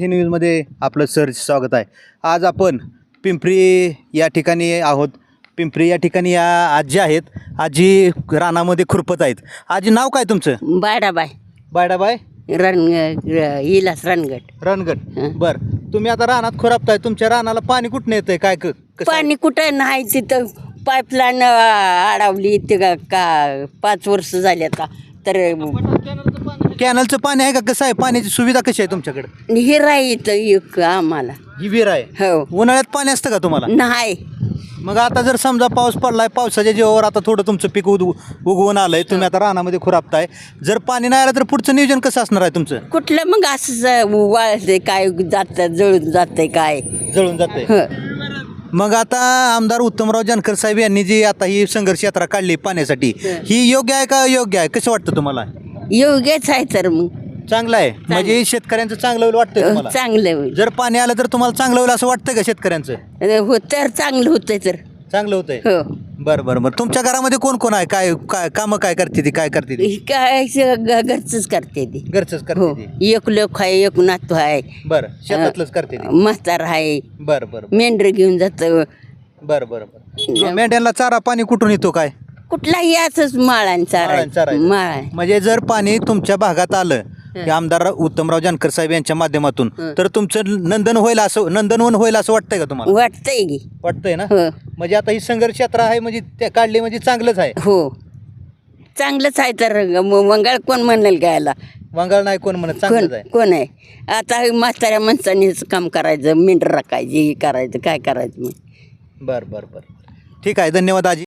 हे न्यूजमध्ये आपलं सर स्वागत आहे. आज आपण पिंपरी या ठिकाणी आहोत. पिंपरी या ठिकाणी या आजी आहेत. आजी रानामध्ये खुरपत आहेत. आजी नाव काय तुमचं? बाडाबाय बायडाबाय रण इलास रणगट रणगट. बर. तुम्ही आता रानात खुरापताय. तुमच्या रानाला पाणी कुठनं येतंय? काय क- कसं? आहे? पाणी कुठं नाही तिथं. पाईपलाईन अडवली ते का का पाच वर्ष झाली आता. तर कॅनलचं पाणी आहे का? कसं आहे? पाण्याची सुविधा कशी आहे तुमच्याकडे? हे राहीत एक आम्हाला. ही विहीर आहे? हो. उन्हाळ्यात पाणी असतं का तुम्हाला? नाही. मग आता जर समजा पाऊस पडलाय पावसाच्या जीवावर आता थोडं तुमचं पीक उद उगवून आलंय तुम्ही आता रानामध्ये खुरापताय. जर पाणी नाही आलं तर पुढचं नियोजन कसं असणार आहे तुमचं? कुठलं मग असं वाळते काय जात जळून जाते काय? जळून जाते हं. मग आता आमदार उत्तमराव जानकर साहेब यांनी जी आता ही संघर्ष यात्रा काढली पाण्यासाठी ही. योग्य आहे का योग्य आहे? कसं वाटतं तुम्हाला? योग्यच आहे तर मग. चांगलं आहे. म्हणजे शेतकऱ्यांचं चांगलं होईल तुम्हाला? चांगलं होईल. जर पाणी आलं तर तुम्हाला चांगलं होईल असं वाटतंय का शेतकऱ्यांचं? हो तर चांगलं होतंय तर. चांगलं होतंय? हो. बरं बरं बरं. तुमच्या घरामध्ये कोण कोण आहे? काय काय कामं काय करते ती? काय करते ती? हे काय ग- घरचंच करते ती. घरचंच हो. करते ती? एक लोक आहे एक नातू आहे. बरं शेतातलंच करते ती? म्हातार आहे. बरं बरं. मेंढर घेऊन जातं. बरं बरं बरं. मेंढ्यांना चारा पाणी कुठून येतो काय? कुठलाही असंच माळांचा. माळ. म्हणजे जर पाणी तुमच्या भागात आलं की आमदार उत्तमराव जानकर साहेब यांच्या माध्यमातून. तर तुमचं नंदन होईल असं नंदनवन होईल असं वाटतंय का तुम्हाला? वाटतंय की. वाटतंय ना? हो. म्हणजे आता ही संघर्ष यात्रा आहे म्हणजे त्या काढली म्हणजे चांगलंच आहे. हो. चांगलंच आहे तर म- मंगळ कोण म्हणेल गायला वांगाळ नाही कोण म्हणत? कोण चांगलंच आहे. कोण आहे? आता हे म्हाताऱ्या माणसांनीच काम करायचं मेंढर राखायची हे करायचं काय करायचं मग? बरं बरं बरं. ठीक आहे धन्यवाद आजी.